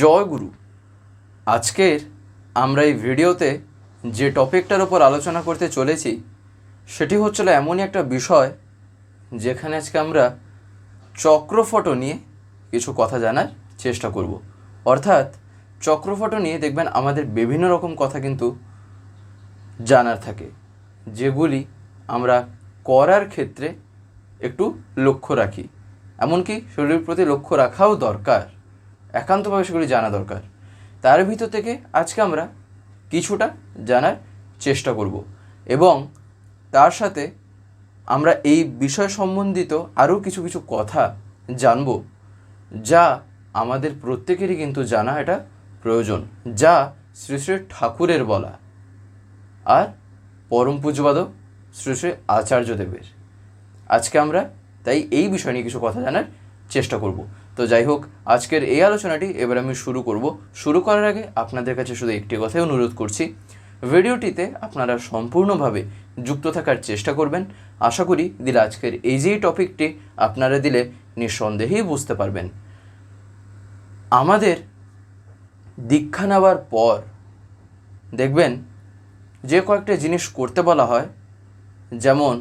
জয় গুরু। আজকের আমরা এই ভিডিওতে যে টপিকটার ওপর আলোচনা করতে চলেছি, সেটি হচ্ছিল এমনই একটা বিষয় যেখানে আজকে আমরা চক্রফটো নিয়ে কিছু কথা জানার চেষ্টা করব। অর্থাৎ চক্রফটো নিয়ে দেখবেন আমাদের বিভিন্ন রকম কথা কিন্তু জানার থাকে, যেগুলি আমরা করার ক্ষেত্রে একটু লক্ষ্য রাখি। এমনকি শরীরের প্রতি লক্ষ্য রাখাও দরকার। একান্তভাবে সেগুলি জানা দরকার। তার ভিতর থেকে আজকে আমরা কিছুটা জানার চেষ্টা করব এবং তার সাথে আমরা এই বিষয় সম্বন্ধিত আরও কিছু কিছু কথা জানব যা আমাদের প্রত্যেকেরই কিন্তু জানা এটা প্রয়োজন, যা শ্রী শ্রী ঠাকুরের বলা আর পরম পূজ্যবাদ শ্রী শ্রী আচার্যদেবের। আজকে আমরা তাই এই বিষয় নিয়ে কিছু কথা জানার চেষ্টা করব। তো যাই হোক, আজকের এই আলোচনাটি এবার আমি শুরু করব। শুরু করার আগে আপনাদের কাছে শুধু একটি কথাই অনুরোধ করছি, ভিডিওটিতে আপনারা সম্পূর্ণভাবে যুক্ত থাকার চেষ্টা করবেন। আশা করি দিলে আজকের এই যে টপিকটি আপনারা দিলে নিঃসন্দেহেই বুঝতে পারবেন। আমাদের দীক্ষা নেওয়ার পর দেখবেন যে কয়েকটা জিনিস করতে বলা হয়, যেমন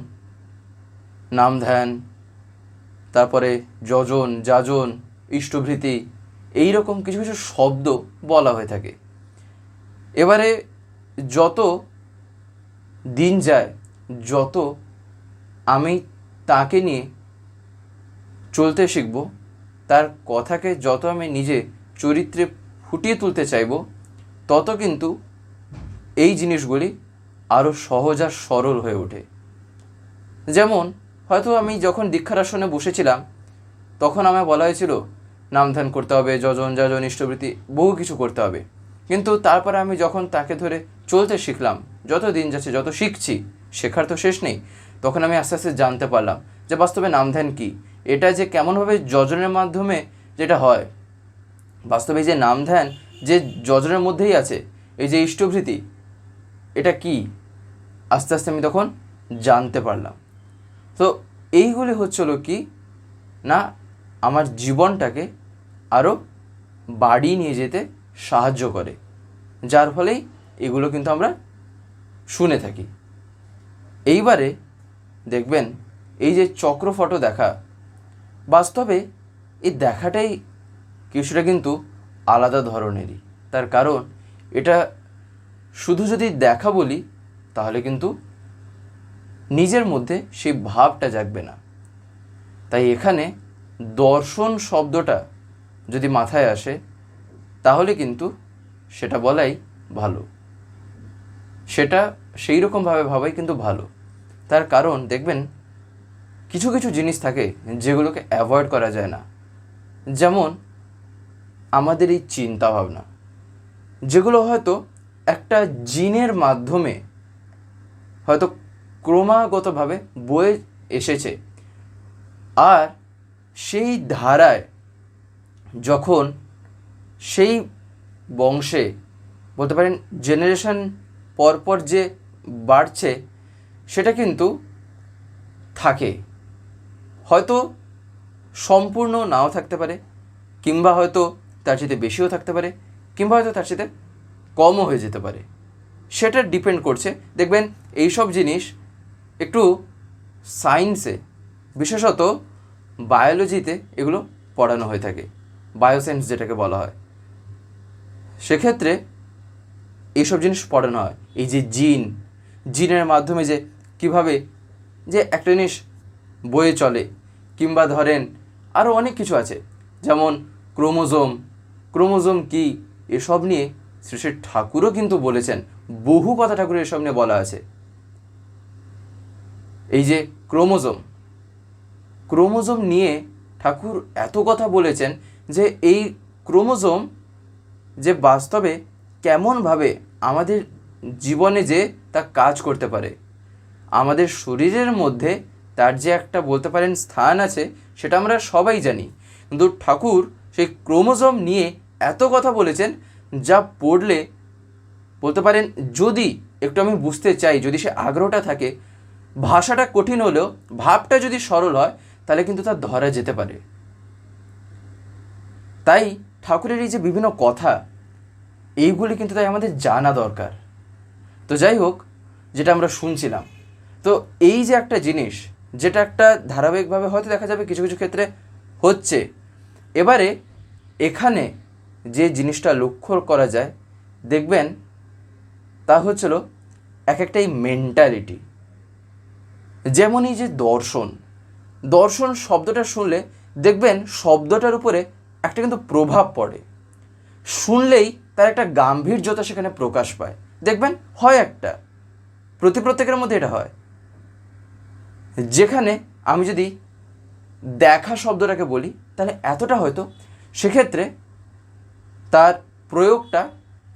নাম ধ্যান তারপরে যজন, যাজন, ইষ্টভৃতি এই রকম কিছু কিছু শব্দ বলা হয়ে থাকে। এবারে যত দিন যায়, যত আমি তাকে নিয়ে চলতে শিখব, তার কথাকে যত আমি নিজে চরিত্রে ফুটিয়ে তুলতে চাইব, তত কিন্তু এই জিনিসগুলি আরও সহজ আর সরল হয়ে ওঠে। যেমন হয়তো আমি যখন দীক্ষার আসনে বসেছিলাম, তখন আমায় বলা হয়েছিল, নাম ধ্যান করতে হবে, যজন যজন ইষ্টবৃত্তি, বহু কিছু করতে হবে। কিন্তু তারপরে আমি যখন তাকে ধরে চলতে শিখলাম, যত দিন যাচ্ছে, যত শিখছি, শেখার তো শেষ নেই, তখন আমি আস্তে আস্তে জানতে পারলাম যে বাস্তবে নাম ধ্যান কী? এটা যে কেমনভাবে যজনের মাধ্যমে যেটা হয়, বাস্তবে যে নাম ধ্যান যে যজনের মধ্যেই আছে, এই যে ইষ্টভৃতি এটা কি? আস্তে আস্তে আমি তখন জানতে পারলাম। তো এইগুলি হচ্ছিল কি? না, আমার জীবনটাকে আরও বাড়িয়ে নিয়ে যেতে সাহায্য করে। যার ফলেই এগুলো কিন্তু আমরা শুনে থাকি। এইবারে দেখবেন, এই যে চক্র ফটো দেখা, বাস্তবে এই দেখাটাই কিছুটা কিন্তু আলাদা ধরনেরই। তার কারণ, এটা শুধু যদি দেখা বলি, তাহলে কিন্তু নিজের মধ্যে সেই ভাবটা জাগবে না। তাই এখানে দর্শন শব্দটা যদি মাথায় আসে, তাহলে কিন্তু সেটা বলাই ভালো। সেটা সেই রকমভাবে ভাবাই কিন্তু ভালো। তার কারণ দেখবেন, কিছু কিছু জিনিস থাকে যেগুলোকে অ্যাভয়েড করা যায় না। যেমন, আমাদের এই চিন্তা ভাবনা যেগুলো হয়তো একটা জিনের মাধ্যমে হয়তো ক্রমাগতভাবে বয়ে এসেছে। আর সেই ধারায় যখন সেই বংশে, বলতে পারেন জেনারেশন পরপর যে বাড়ছে, সেটা কিন্তু থাকে। হয়তো সম্পূর্ণ নাও থাকতে পারে, কিংবা হয়তো তার সাথে বেশিও থাকতে পারে, কিংবা হয়তো তার সাথে কমও হয়ে যেতে পারে। সেটা ডিপেন্ড করছে। দেখবেন এইসব জিনিস একটু সায়েন্সে, বিশেষত বায়োলজিতে এগুলো পড়ানো হয়ে থাকে, বায়োসায়েন্স যেটাকে বলা হয়। সেক্ষেত্রে এইসব জিনিস পড়ানো হয়। এই যে জিন, জিনের মাধ্যমে যে কীভাবে যে একটা জিনিস বয়ে চলে, কিংবা ধরেন আরও অনেক কিছু আছে, যেমন ক্রোমোজোম। ক্রোমোজোম কি? এসব নিয়ে শ্রী ঠাকুরও কিন্তু বলেছেন, বহু কথা ঠাকুরের এসব নিয়ে বলা আছে। এই যে ক্রোমোজোম। ক্রোমোজোম নিয়ে ঠাকুর এত কথা বলেছেন যে এই ক্রোমোজোম যে বাস্তবে কেমনভাবে আমাদের জীবনে যে তা কাজ করতে পারে, আমাদের শরীরের মধ্যে তার যে একটা বলতে পারেন স্থান আছে সেটা আমরা সবাই জানি। কিন্তু ঠাকুর সেই ক্রোমোজোম নিয়ে এত কথা বলেছেন যা পড়লে বলতে পারেন যদি একটু আমি বুঝতে চাই, যদি সে আগ্রহটা থাকে ভাষাটা কঠিন হলেও ভাবটা যদি সরল হয়, তাহলে কিন্তু তা ধরা যেতে পারে। তাই ঠাকুরের এই যে বিভিন্ন কথা, এইগুলি কিন্তু তাই আমাদের জানা দরকার। তো যাই হোক, যেটা আমরা শুনছিলাম, তো এই যে একটা জিনিস, যেটা একটা ধারাবাহিকভাবে হয়তো দেখা যাবে কিছু কিছু ক্ষেত্রে হচ্ছে, এবারে এখানে যে জিনিসটা লক্ষ্য করা যায়, দেখবেন তা হচ্ছিল এক একটাই মেন্টালিটি যেমন এই যে দর্শন দর্শন শব্দটা শুনলে দেখবেন শব্দটার উপরে একটা কিন্তু প্রভাব পড়ে। শুনলেই তার একটা গাম্ভীর্যতা সেখানে প্রকাশ পায়। দেখবেন হয় একটা, প্রতি প্রত্যেকের মধ্যে এটা হয়। যেখানে আমি যদি দেখা শব্দটাকে বলি, তাহলে এতটা হয়তো সেক্ষেত্রে তার প্রয়োগটা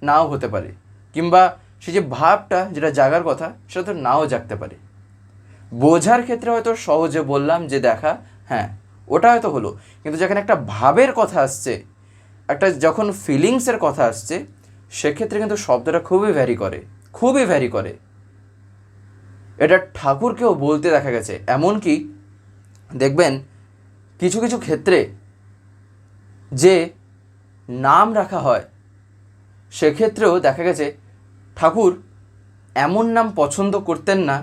নাও হতে পারে, কিংবা সে যে ভাবটা যেটা জাগার কথা, সেটা তো নাও জাগতে পারে। বোঝার ক্ষেত্রে হয়তো সহজে বললাম যে দেখা হ্যাঁ ওটা হয়তো হলো। কিন্তু যেখানে একটা ভাবের কথা আসছে, একটা যখন ফিলিংসের কথা আসছে, সেক্ষেত্রে কিন্তু শব্দটা খুবই ভ্যারি করে, খুবই ভ্যারি করে। এটা ঠাকুরকেও বলতে দেখা গেছে। এমনকি দেখবেন কিছু কিছু ক্ষেত্রে যে নাম রাখা হয়, সেক্ষেত্রেও দেখা গেছে ঠাকুর এমন নাম পছন্দ করতেন না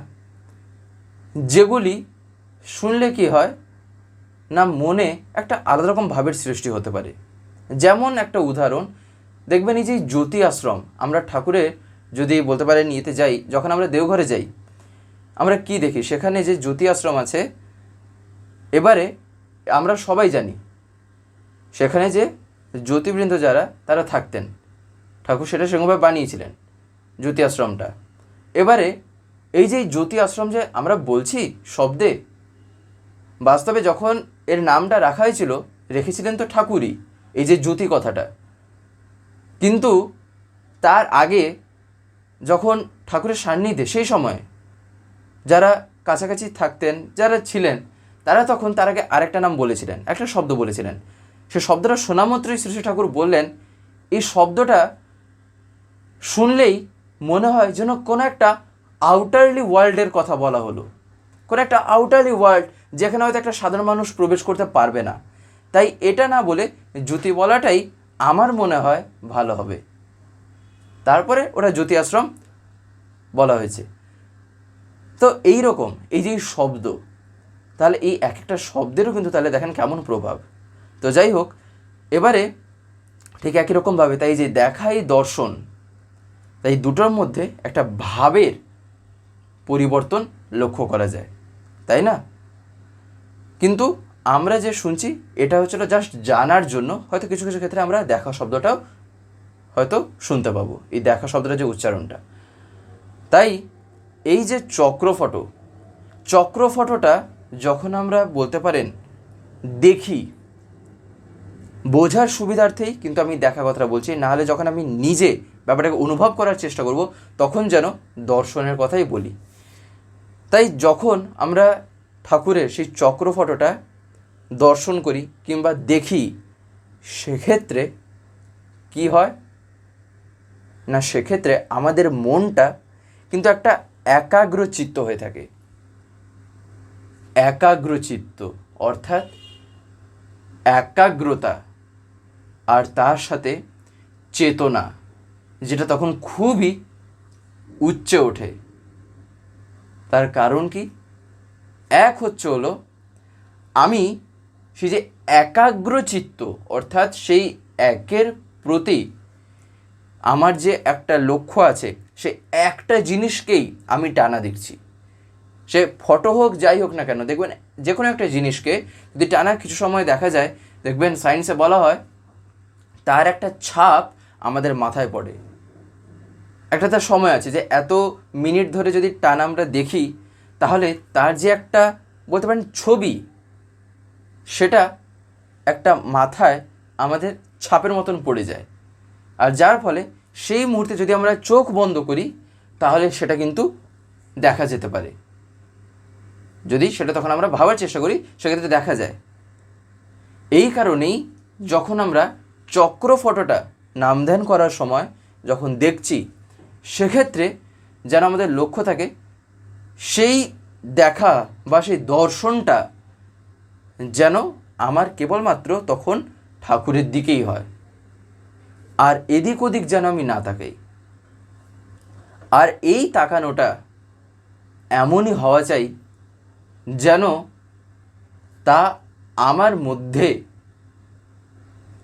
যেগুলি শুনলে কি হয় না মনে একটা আলাদা রকম ভাবের সৃষ্টি হতে পারে। যেমন একটা উদাহরণ, দেখবেন এই যে জ্যোতি আশ্রম, আমরা ঠাকুরের যদি বলতে পারেন ইয়েতে যাই, যখন আমরা দেওঘরে যাই, আমরা কি দেখি? সেখানে যে জ্যোতি আশ্রম আছে, এবারে আমরা সবাই জানি, সেখানে যে জ্যোতিবৃন্দ যারা, তারা থাকতেন। ঠাকুর সেটা সেরকমভাবে বানিয়েছিলেন, জ্যোতি আশ্রমটা। এবারে এই যে জ্যোতি আশ্রম যে আমরা বলছি শব্দে, বাস্তবে যখন এর নামটা রাখা হয়েছিল, রেখেছিলেন তো ঠাকুরই, এই যে জ্যোতি কথাটা। কিন্তু তার আগে যখন ঠাকুরের সান্নিধ্যে, সেই সময় যারা কাছাকাছি থাকতেন, যারা ছিলেন, তারা তখন তার আগে আরেকটা নাম বলেছিলেন, একটা শব্দ বলেছিলেন। সে শব্দটা শোনা মাত্রই শ্রী শ্রী ঠাকুর বললেন, এই শব্দটা শুনলেই মনে হয় যেন কোনো একটা আউটারলি ওয়ার্ল্ডের কথা বলা হলো। কোনো একটা আউটারলি ওয়ার্ল্ড যেখানে হয়তো একটা সাধারণ মানুষ প্রবেশ করতে পারবে না। তাই এটা না বলে জ্যোতি বলাটাই আমার মনে হয় ভালো হবে। তারপরে ওটা জ্যোতি আশ্রম বলা হয়েছে। তো এই রকম, এই যে শব্দ, তাহলে এই এক একটা শব্দেরও কিন্তু তাহলে দেখেন কেমন প্রভাব। তো যাই হোক, এবারে ঠিক একই রকমভাবে তাই যে দেখাই দর্শন, তাই দুটোর মধ্যে একটা ভাবের পরিবর্তন লক্ষ্য করা যায়, তাই না? কিন্তু আমরা যে শুনছি, এটা হচ্ছিল জাস্ট জানার জন্য, হয়তো কিছু কিছু ক্ষেত্রে আমরা দেখা শব্দটাও হয়তো শুনতে পাবো, এই দেখা শব্দটা যে উচ্চারণটা। তাই এই যে চক্রফটো চক্রফটোটা যখন আমরা বলতে পারেন দেখি, বোঝার সুবিধার্থেই কিন্তু আমি দেখা কথাটা বলছি নাহলে যখন আমি নিজে ব্যাপারটাকে অনুভব করার চেষ্টা করব, তখন যেন দর্শনের কথাই বলি। তাই যখন আমরা ঠাকুরের সেই চক্র ফটোটা দর্শন করি কিংবা দেখি, সেক্ষেত্রে কি হয়? না, সেক্ষেত্রে আমাদের মনটা কিন্তু একটা একাগ্র চিত্ত হয়ে থাকে। একাগ্র চিত্ত অর্থাৎ একাগ্রতা আর তার সাথে চেতনা, যেটা তখন খুবই উচ্চে ওঠে। তার কারণ কি? এক হচ্ছে হলো, আমি সে যে একাগ্র চিত্ত অর্থাৎ সেই একের প্রতি আমার যে একটা লক্ষ্য আছে, সে একটা জিনিসকেই আমি টানা দেখছি। সে ফটো হোক, যাই হোক না কেন, দেখবেন যে কোনো একটা জিনিসকে যদি টানা কিছু সময় দেখা যায়, দেখবেন সায়েন্সে বলা হয়, তার একটা ছাপ আমাদের মাথায় পড়ে। একটা তার সময় আছে যে এত মিনিট ধরে যদি টান আমরা দেখি, তাহলে তার যে একটা বলতে পারেন ছবি, সেটা একটা মাথায় আমাদের ছাপের মতন পড়ে যায়। আর যার ফলে সেই মুহূর্তে যদি আমরা চোখ বন্ধ করি, তাহলে সেটা কিন্তু দেখা যেতে পারে। যদি সেটা তখন আমরা ভাবার চেষ্টা করি, সেক্ষেত্রে দেখা যায়। এই কারণেই যখন আমরা চক্র ফটোটা নামধ্যান করার সময় যখন দেখছি সেক্ষেত্রে যেন আমাদের লক্ষ্য থাকে, সেই দেখা বা সেই দর্শনটা যেন আমার কেবলমাত্র তখন ঠাকুরের দিকেই হয়। আর এদিক ওদিক যেন আমি না তাকাই। আর এই তাকানোটা এমনই হওয়া চাই যেন তা আমার মধ্যে,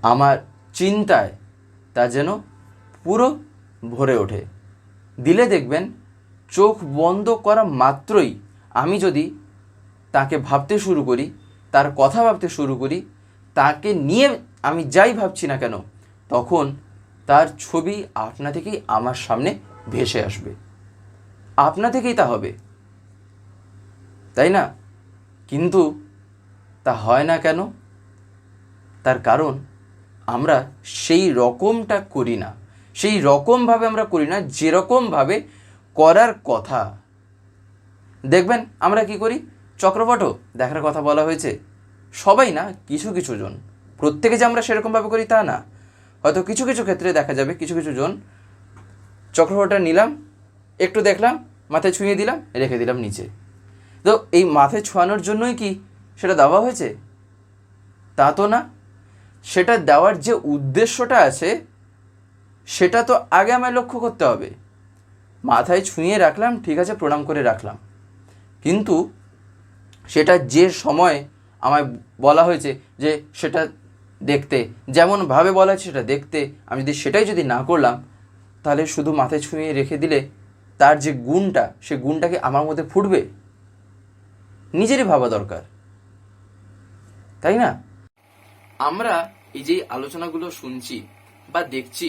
আমার চিন্তায় তা যেন পুরো ভরে ওঠে। দিলে দেখবেন চোখ বন্ধ করা মাত্রই আমি যদি তাকে ভাবতে শুরু করি, তার কথা ভাবতে শুরু করি, তাকে নিয়ে আমি যাই ভাবছি না কেন, তখন তার ছবি আপনা থেকেই আমার সামনে ভেসে আসবে। আপনা থেকেই তা হবে। তাই না? কিন্তু তা হয় না কেন? তার কারণ আমরা সেই রকমটা করি না। সেই রকমভাবে আমরা করি না যেরকমভাবে করার কথা। দেখবেন আমরা কি করি? চক্রপটও দেখার কথা বলা হয়েছে। সবাই না, কিছু কিছু জন। প্রত্যেকে যে আমরা সেরকমভাবে করি তা না। হয়তো কিছু কিছু ক্ষেত্রে দেখা যাবে কিছু কিছু জন চক্রপটটা নিলাম, একটু দেখলাম, মাথায় ছুঁয়ে দিলাম, রেখে দিলাম নিচে। তো এই মাথায় ছোঁয়ানোর জন্যই কি সেটা দেওয়া হয়েছে? তা তো না। সেটা দেওয়ার যে উদ্দেশ্যটা আছে সেটা তো আগে আমায় লক্ষ্য করতে হবে। মাথায় ছুঁয়ে রাখলাম, ঠিক আছে, প্রণাম করে রাখলাম। কিন্তু সেটা যে সময় আমায় বলা হয়েছে যে সেটা দেখতে যেমনভাবে বলা হয়েছে সেটা দেখতে, আমি যদি সেটাই যদি না করলাম, তাহলে শুধু মাথায় ছুঁয়ে রেখে দিলে তার যে গুণটা, সে গুণটাকে আমার মধ্যে ফুটবে? নিজেরই ভাবা দরকার। তাই না? আমরা এই যে আলোচনাগুলো শুনছি বা দেখছি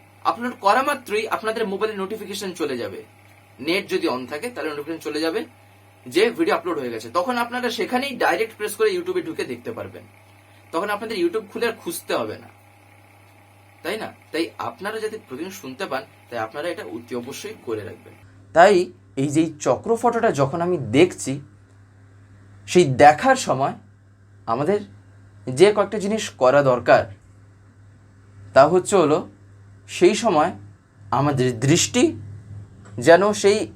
আপলোড করা মাত্রই আপনাদের মোবাইলে নোটিফিকেশন চলে যাবে। নেট যদি অন থাকে, তাহলে নোটিফিকেশন চলে যাবে। যে ভিডিও আপলোড হয়ে গেছে, তখন আপনারা সেখানেই ডাইরেক্ট প্রেস করে ইউটিউবে ঢুকে দেখতে পারবেন। তখন আপনাদের ইউটিউব খুলে আর খুঁজতে হবে না। তাই না? তাই আপনারা যাতে প্রতিদিন শুনতে পান, তাই আপনারা এটা অতি অবশ্যই করে রাখবেন। তাই এই যে চক্র ফটোটা যখন আমি দেখছি, সেই দেখার সময় আমাদের যে কয়েকটা জিনিস করা দরকার, তা হচ্ছে হলো সেই সময় আমাদের দৃষ্টি যেন সেই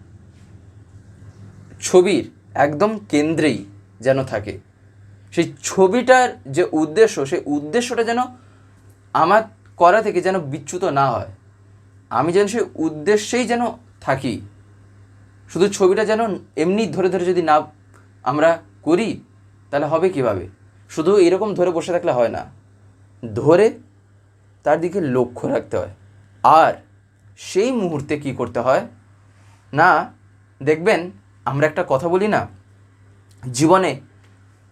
ছবির একদম কেন্দ্রেই যেন থাকে। সেই ছবিটার যে উদ্দেশ্য, সেই উদ্দেশ্যটা যেন আমার করা থেকে যেন বিচ্যুত না হয়। আমি যেন সেই উদ্দেশ্যেই যেন থাকি। শুধু ছবিটা যেন এমনি ধরে ধরে যদি না আমরা করি, তাহলে হবে কীভাবে? শুধু এরকম ধরে বসে থাকলে হয় না। ধরে তার দিকে লক্ষ্য রাখতে হয়। আর সেই মুহূর্তে কি করতে হয়? না, দেখবেন আমরা একটা কথা বলি না? জীবনে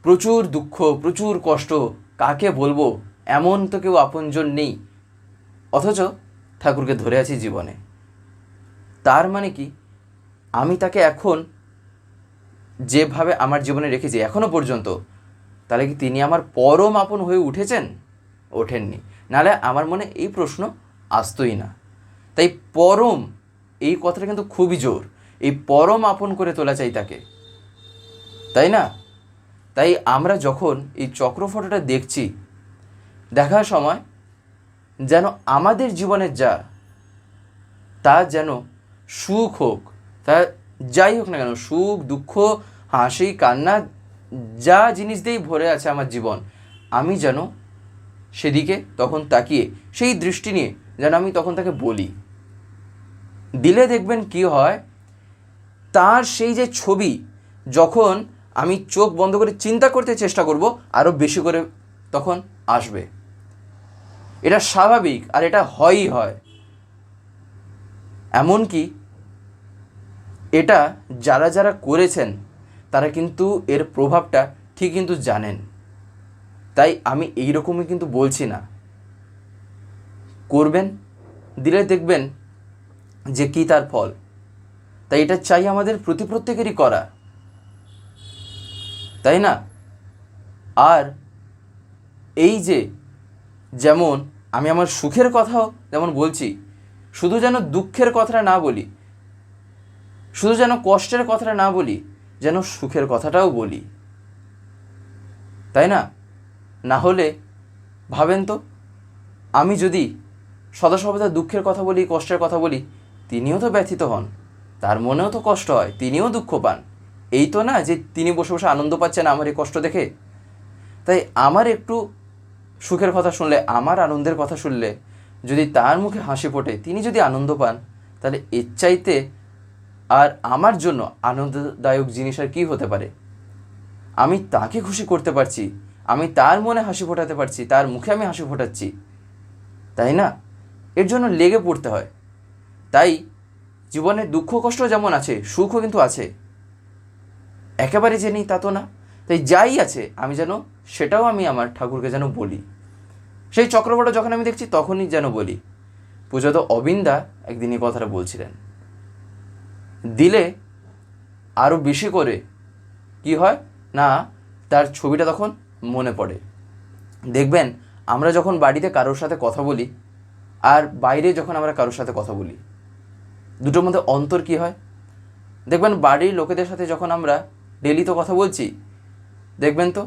প্রচুর দুঃখ, প্রচুর কষ্ট, কাকে বলব? এমন তো কেউ আপনজন নেই। অথচ ঠাকুরকে ধরে আছি জীবনে। তার মানে কি? আমি তাকে এখন যেভাবে আমার জীবনে রেখেছি এখনও পর্যন্ত, তাহলে কি তিনি আমার পরম আপন হয়ে উঠেছেন? ওঠেননি। নাহলে আমার মনে এই প্রশ্ন আসতোই না। তাই পরম, এই কথাটা কিন্তু খুবই জোর। এই পরম আপন করে তোলা চাই তাকে। তাই না? তাই আমরা যখন এই চক্র ফটোটা দেখছি দেখার সময় যেন আমাদের জীবনের যা, তা যেন সুখ হোক, তা যাই হোক না কেন, সুখ, দুঃখ, হাসি, কান্না, যা জিনিস দিয়েই ভরে আছে আমার জীবন, আমি যেন সেদিকে তখন তাকিয়ে, সেই দৃষ্টি নিয়ে যেন আমি তখন তাকে বলি। দিলে দেখবেন কি হয়, তার সেই যে ছবি, যখন আমি চোখ বন্ধ করে চিন্তা করতে চেষ্টা করব আরও বেশি করে তখন আসবে। এটা স্বাভাবিক আর এটা হয়ই হয়। এমনকি এটা যারা যারা করেছেন, তারা কিন্তু এর প্রভাবটা ঠিক কিন্তু জানেন। তাই আমি এই রকমই কিন্তু বলছি না। করবেন, দিলে দেখবেন যে কী তার ফল। তাই এটা চাই আমাদের প্রতি প্রত্যেকেরই করা। তাই না? আর এই যে যেমন আমি আমার সুখের কথাও যেমন বলছি, শুধু যেন দুঃখের কথাটা না বলি, শুধু যেন কষ্টের কথাটা না বলি, যেন সুখের কথাটাও বলি। তাই না? না হলে, ভাবেন তো, আমি যদি সদা দুঃখের কথা বলি, কষ্টের কথা বলি, তিনিও তো ব্যথিত হন। তার মনেও তো কষ্ট হয়, তিনিও দুঃখ পান। এই তো না যে তিনি বসে বসে আনন্দ পাচ্ছেন আমার এই কষ্ট দেখে। তাই আমার একটু সুখের কথা শুনলে, আমার আনন্দের কথা শুনলে, যদি তার মুখে হাসি ফোটে, তিনি যদি আনন্দ পান, তাহলে এর চাইতে আর আমার জন্য আনন্দদায়ক জিনিস আর কী হতে পারে? আমি তাকে খুশি করতে পারছি, আমি তার মনে হাসি ফোটাতে পারছি, তার মুখে আমি হাসি ফোটাচ্ছি। তাই না? এর জন্য লেগে পড়তে হয়। তাই জীবনে দুঃখ, কষ্ট যেমন আছে, সুখও কিন্তু আছে। একেবারে যে নেই তা তো না। তাই যাই আছে, আমি যেন সেটাও আমি আমার ঠাকুরকে যেন বলি। সেই চক্রবটা যখন আমি দেখছি, তখনই যেন বলি, পূজাত অবিন্দা একদিন এই কথাটা বলছিলেন। দিলে আরও বেশি করে কি হয়? না, তার ছবিটা তখন মনে পড়ে। দেখবেন, আমরা যখন বাড়িতে কারোর সাথে কথা বলি আর বাইরে যখন আমরা কারোর সাথে কথা বলি, দুটোর মধ্যে অন্তর কী হয়? দেখবেন বাড়ির লোকেদের সাথে যখন আমরা ডেলি তো কথা বলছি, দেখবেন তো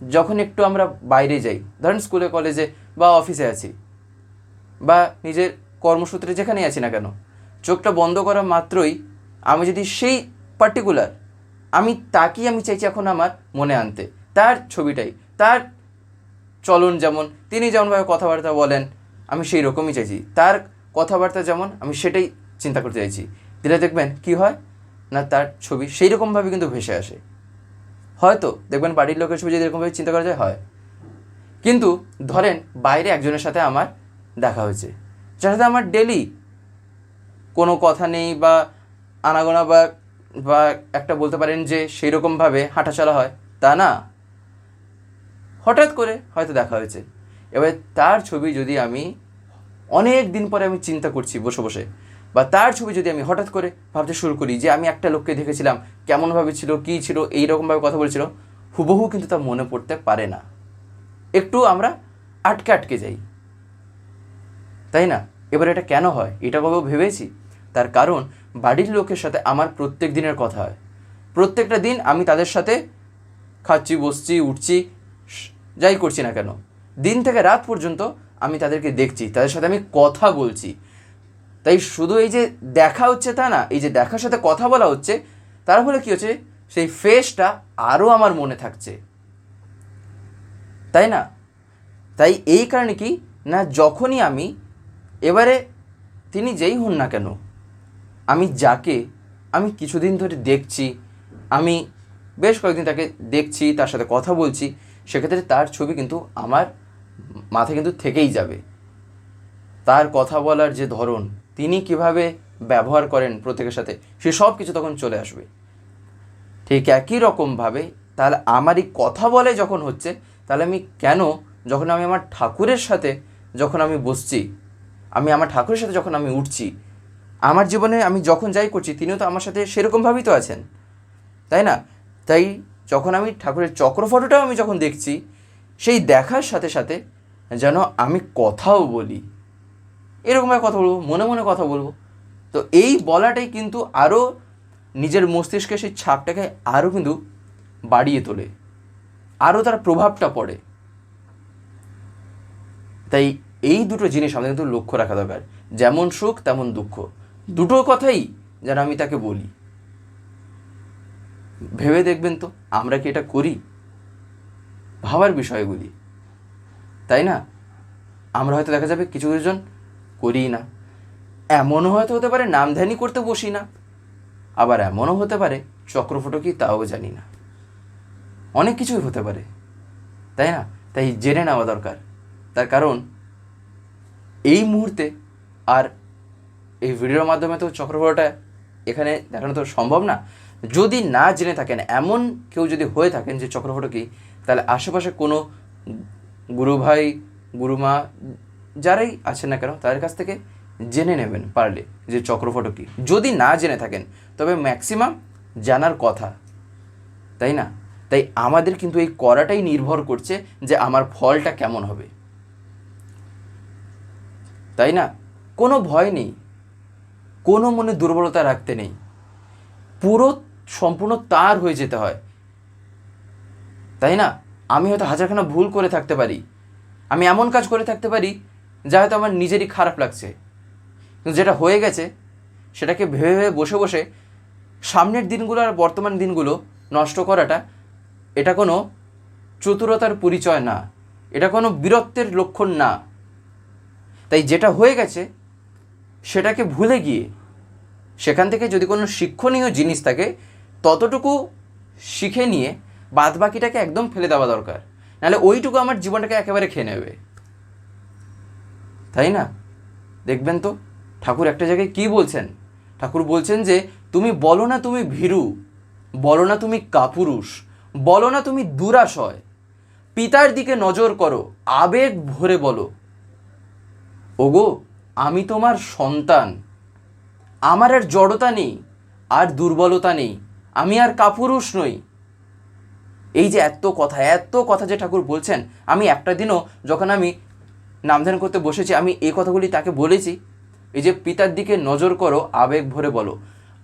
যখন একটু আমরা বাইরে যাই, ধরেন স্কুলে কলেজে বা অফিসে আছি বা নিজের কর্মসূত্রে যেখানেই আছি না কেন, চোখটা বন্ধ করা মাত্রই আমি যদি সেই পার্টিকুলার আমি তাকেই আমি চাইছি এখন আমার মনে আনতে, তার ছবিটাই, তার চলন যেমন, তিনি যেমনভাবে কথাবার্তা বলেন আমি সেই রকমই চাইছি। তার কথাবার্তা যেমন আমি সেটাই চিন্তা করতে চাইছি। দিলে দেখবেন কি হয়? না, তার ছবি সেই রকমভাবে কিন্তু ভেসে আসে। হয়তো দেখবেন বাড়ির লোকের ছবি যদি এরকমভাবে চিন্তা করা যায়, হয়। কিন্তু ধরেন বাইরে একজনের সাথে আমার দেখা হয়েছে। যার সাথে আমার ডেলি কোনো কথা নেই বা আনাগোনা বা বা একটা বলতে পারেন যে সেই রকমভাবে হাঁটা চলা হয়, তা না। হঠাৎ করে হয়তো দেখা হয়েছে। এবার তার ছবি যদি আমি অনেক দিন পরে আমি চিন্তা করছি বসে বসে, বা তার ছবি যদি আমি হঠাৎ করে ভাবতে শুরু করি যে আমি একটা লোককে দেখেছিলাম, কেমনভাবে ছিল, কী ছিল এই রকমভাবে কথা বলছিল, হুবহু কিন্তু তা মনে পড়তে পারে না। একটু আমরা আটকে আটকে যাই। তাই না? এবার এটা কেন হয়? এটা কবেও ভেবেছি? তার কারণ, বাড়ির লোকের সাথে আমার প্রত্যেক দিনের কথা হয়। প্রত্যেকটা দিন আমি তাদের সাথে খাচ্ছি, বসছি, উঠছি যাই করছি না কেন। দিন থেকে রাত পর্যন্ত আমি তাদেরকে দেখছি, তাদের সাথে আমি কথা বলছি। তাই শুধু এই যে দেখা হচ্ছে তা না, এই যে দেখার সাথে কথা বলা হচ্ছে, তার ফলে কী হচ্ছে? সেই ফেসটা আরও আমার মনে থাকছে। তাই না? তাই এই কারণে কি? না, যখনই আমি, এবারে তিনি যেই হন না কেন, আমি যাকে, আমি কিছুদিন ধরে দেখছি, আমি বেশ কয়েকদিন তাকে দেখছি, তার সাথে কথা বলছি, সেক্ষেত্রে তার ছবি কিন্তু আমার মাথায় কিন্তু থেকেই যাবে। তার কথা বলার যে ধরন, তিনি কীভাবে ব্যবহার করেন প্রত্যেকের সাথে, সে সব কিছু তখন চলে আসবে। ঠিক একই রকমভাবে তাহলে আমার এই কথা বলে যখন হচ্ছে, তাহলে আমি কেন যখন আমি আমার ঠাকুরের সাথে যখন আমি বসছি, আমি আমার ঠাকুরের সাথে যখন আমি উঠছি, আমার জীবনে আমি যখন যাই করছি, তিনিও তো আমার সাথে সেরকমভাবেই তো আছেন। তাই না? তাই যখন আমি ঠাকুরের চক্র ফটোটাও আমি যখন দেখছি সেই দেখার সাথে সাথে যেন আমি কথাও বলি। এরকমভাবে কথা বলব, মনে মনে কথা বলব। তো এই বলাটাই কিন্তু আরও নিজের মস্তিষ্কে সেই ছাপটাকে আরও কিন্তু বাড়িয়ে তোলে। আরও তার প্রভাবটা পড়ে। তাই এই দুটো জিনিস আমাদের কিন্তু লক্ষ্য রাখা দরকার। যেমন সুখ, তেমন দুঃখ। দুটো কথাই যেন আমি তাকে বলি। ভেবে দেখবেন তো, আমরা কি এটা করি? ভাবার বিষয়গুলি। তাই না? আমরা হয়তো দেখা যাবে কিছু কিছুজন করি না। এমনও হয়তো হতে পারে নাম ধ্যানই করতে বসি না। আবার এমনও হতে পারে চক্রফটো কি তাও জানি না। অনেক কিছুই হতে পারে। তাই না? তাই জেনে নেওয়া দরকার। তার কারণ, এই মুহূর্তে আর এই ভিডিওর মাধ্যমে তো চক্রফলটা এখানে দেখানো তো সম্ভব না। যদি না জেনে থাকেন, এমন কেউ যদি হয়ে থাকেন যে চক্রফল কি তাহলে আশেপাশে কোনো গুরু ভাই গুরুমা যারাই আছেন না কেন, তাদের কাছ থেকে জেনে নেবেন পারলে যে চক্রফটো কী। যদি না জেনে থাকেন, তবে ম্যাক্সিমাম জানার কথা। তাই না? তাই আমাদের কিন্তু এই করাটাই নির্ভর করছে যে আমার ফলটা কেমন হবে। তাই না? কোনো ভয় নেই। কোনো মনে দুর্বলতা রাখতে নেই। পুরো সম্পূর্ণ তার হয়ে যেতে হয়। তাই না? আমি হয়তো হাজারখানা ভুল করে থাকতে পারি। আমি এমন কাজ করে থাকতে পারি যা হয়তো আমার নিজেরই খারাপ লাগছে। কিন্তু যেটা হয়ে গেছে, সেটাকে ভেবে ভেবে বসে বসে সামনের দিনগুলো আর বর্তমান দিনগুলো নষ্ট করাটা, এটা কোনো চতুরতার পরিচয় না। এটা কোনো বীরত্বের লক্ষণ না। তাই যেটা হয়ে গেছে, সেটাকে ভুলে গিয়ে, সেখান থেকে যদি কোনো শিক্ষণীয় জিনিস থাকে, ততটুকু শিখে নিয়ে বাদ বাকিটাকে একদম ফেলে দেওয়া দরকার। নাহলে ওইটুকু আমার জীবনটাকে একেবারে খেয়ে নেবে। তাই না? দেখবেন তো, ঠাকুর একটা জায়গায় কি বলছেন? ঠাকুর বলছেন যে, তুমি বলো না তুমি ভীরু, বলো না তুমি কাপুরুষ, বলো না তুমি দুরাশয়। পিতার দিকে নজর করো, আবেগ ভরে বলো। ওগো, আমি তোমার সন্তান। আমার আর জড়তা নেই, আর দুর্বলতা নেই। আমি আর কাপুরুষ নই। এই যে এত কথা এত কথা যে ঠাকুর বলছেন, আমি একটা দিনও যখন আমি নামধান করতে বসেছি, আমি এই কথাগুলি তাকে বলেছি, এই যে পিতার দিকে নজর করো, আবেগ ভরে বলো।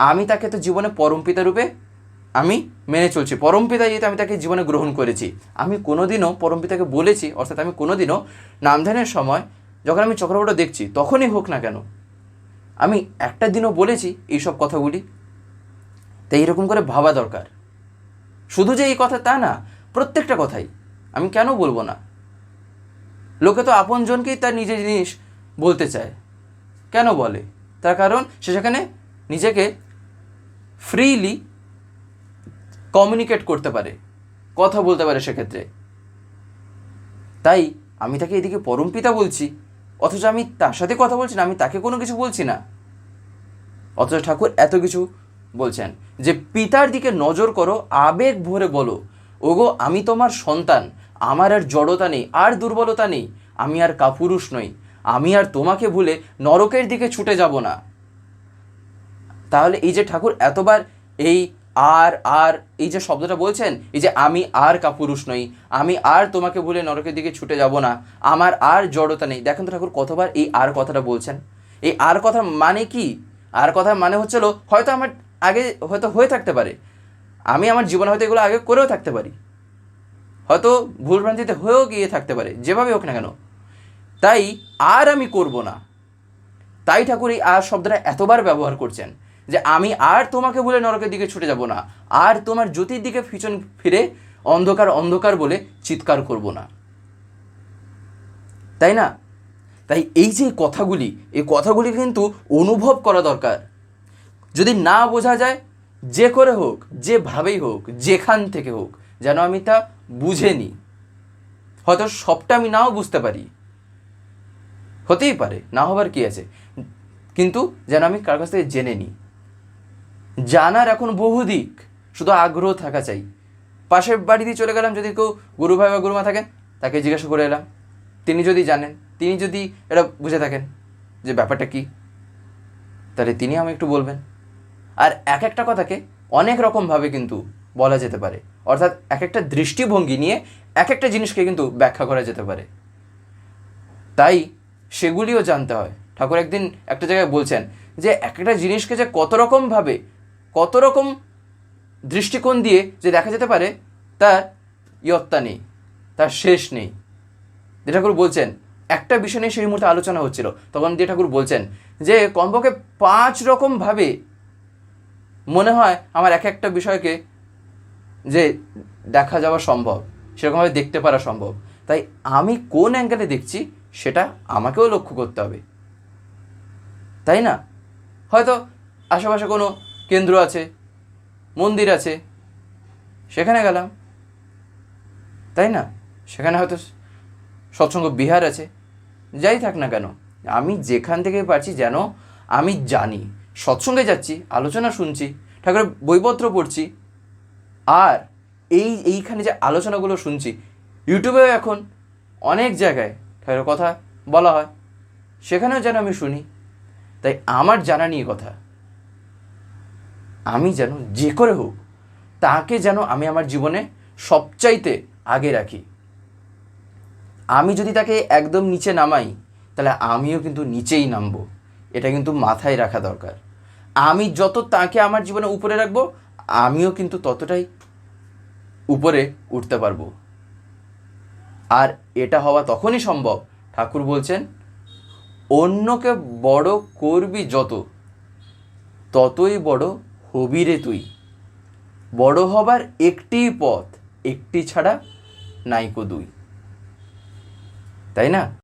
আমি তাকে তো জীবনে পরম পিতা রূপে আমি মেনে চলছি, পরম পিতা যেহেতু আমি তাকে জীবনে গ্রহণ করেছি। আমি কোনোদিনও পরম পিতাকে বলেছি, অর্থাৎ আমি কোনোদিনও নামধানের সময় যখন আমি চক্রবটা দেখছি, তখনই হোক না কেন, আমি একটা দিনও বলেছি এইসব কথাগুলি। তাই এরকম করে ভাবা দরকার। শুধু যে এই কথা তা না, প্রত্যেকটা কথাই। আমি কেন বলব না? লোকে তো আপনজনকেই তার নিজের জিনিস বলতে চায়। কেন বলে? তার কারণ সে সেখানে নিজেকে ফ্রিলি কমিউনিকেট করতে পারে, কথা বলতে পারে সেক্ষেত্রে। তাই আমি তাকে এদিকে পরম পিতা বলছি, অথচ আমি তার সাথে কথা বলছি না, আমি তাকে কোনো কিছু বলছি না। অথচ ঠাকুর এত কিছু বলছেন যে, পিতার দিকে নজর করো, আবেগ ভরে বলো। ওগো, আমি তোমার সন্তান, আমার আর জড়তা নেই, আর দুর্বলতা নেই, আমি আর কাপুরুষ নই, আমি আর তোমাকে ভুলে নরকের দিকে ছুটে যাব না। তাহলে এই যে ঠাকুর এতবার এই আর আর এই যে শব্দটা বলছেন, এই যে, আমি আর কাপুরুষ নই, আমি আর তোমাকে ভুলে নরকের দিকে ছুটে যাব না, আমার আর জড়তা নেই। দেখেন তো ঠাকুর কতবার এই আর কথাটা বলছেন। এই আর কথার মানে কি? আর কথার মানে হচ্ছিল, হয়তো আমার আগে হয়তো হয়ে থাকতে পারে। আমি আমার জীবনে হয়তো এগুলো আগে করেও থাকতে পারি। হয়তো ভুলভ্রান্তিতে হয়েও গিয়ে থাকতে পারে, যেভাবে হোক না কেন। তাই আর আমি করব না। তাই ঠাকুর এই আর শব্দটা এতবার ব্যবহার করছেন যে আমি আর তোমাকে বলে নরকের দিকে ছুটে যাব না, আর তোমার জ্যোতির দিকে পিছন ফিরে অন্ধকার অন্ধকার বলে চিৎকার করব না। তাই না? তাই এই যে কথাগুলি, এই কথাগুলি কিন্তু অনুভব করা দরকার। যদি না বোঝা যায়, যে করে হোক, যেভাবেই হোক, যেখান থেকে হোক, যেন আমি তা বুঝে নিই। হয়তো সবটা আমি নাও বুঝতে পারি। হতেই পারে, না হবার কি আছে? কিন্তু যেন আমি কার কাছ থেকে জেনে নিই। জানার এখন বহু দিক, শুধু আগ্রহ থাকা চাই। পাশের বাড়ি দিয়ে চলে গেলাম, যদি কেউ গুরু ভাই বা গুরুমা থাকেন, তাকে জিজ্ঞাসা করে এলাম। তিনি যদি জানেন, তিনি যদি এটা বুঝে থাকেন যে ব্যাপারটা কি, তাহলে তিনি আমি একটু বলবেন। আর এক একটা কথাকে অনেক রকমভাবে কিন্তু বলা যেতে পারে। অর্থাৎ এক একটা দৃষ্টিভঙ্গি নিয়ে এক একটা জিনিসকে কিন্তু ব্যাখ্যা করা যেতে পারে। তাই সেগুলিও জানতে হয়। ঠাকুর একদিন একটা জায়গায় বলছেন যে এক একটা জিনিসকে যে কত রকমভাবে, কত রকম দৃষ্টিকোণ দিয়ে যে দেখা যেতে পারে, তার ইয়ত্তা নেই, তার শেষ নেই। যে ঠাকুর বলছেন, একটা বিষয় নিয়ে সেই মুহূর্তে আলোচনা হচ্ছিল। তখন দিয়ে ঠাকুর বলছেন যে কমপক্ষে পাঁচ রকমভাবে মনে হয় আমার এক একটা বিষয়কে যে দেখা যাওয়া সম্ভব, সেরকমভাবে দেখতে পারা সম্ভব। তাই আমি কোন অ্যাঙ্গেলে দেখছি সেটা আমাকেও লক্ষ্য করতে হবে। তাই না? হয়তো আশেপাশে কোনো কেন্দ্র আছে, মন্দির আছে, সেখানে গেলাম। তাই না? সেখানে হয়তো সৎসঙ্গ বিহার আছে, যাই থাক না কেন, আমি যেখান থেকে পারছি যেন আমি জানি। সৎসঙ্গে যাচ্ছি, আলোচনা শুনছি, ঠাকুরের বইপত্র পড়ছি, আর এই, এইখানে যে আলোচনাগুলো শুনছি, ইউটিউবেও এখন অনেক জায়গায় ঠাকুরের কথা বলা হয়, সেখানেও যেন আমি শুনি। তাই আমার জানা নিয়ে কথা। আমি যেন যে করে হোক, তাকে যেন আমি আমার জীবনে সবচাইতে আগে রাখি। আমি যদি তাকে একদম নিচে নামাই, তাহলে আমিও কিন্তু নিচেই নামবো। এটা কিন্তু মাথায় রাখা দরকার। আমি যত তাকে আমার জীবনে উপরে রাখব, আমিও কিন্তু ততটাই উপরে উঠতে পারব। আর এটা হওয়া তখনই সম্ভব, ঠাকুর বলছেন, অন্যকে বড় করবি যত, ততই বড় হবি রে তুই। বড় হবার একটি পথ, একটি ছাড়া নাইকো দুই। তাই না?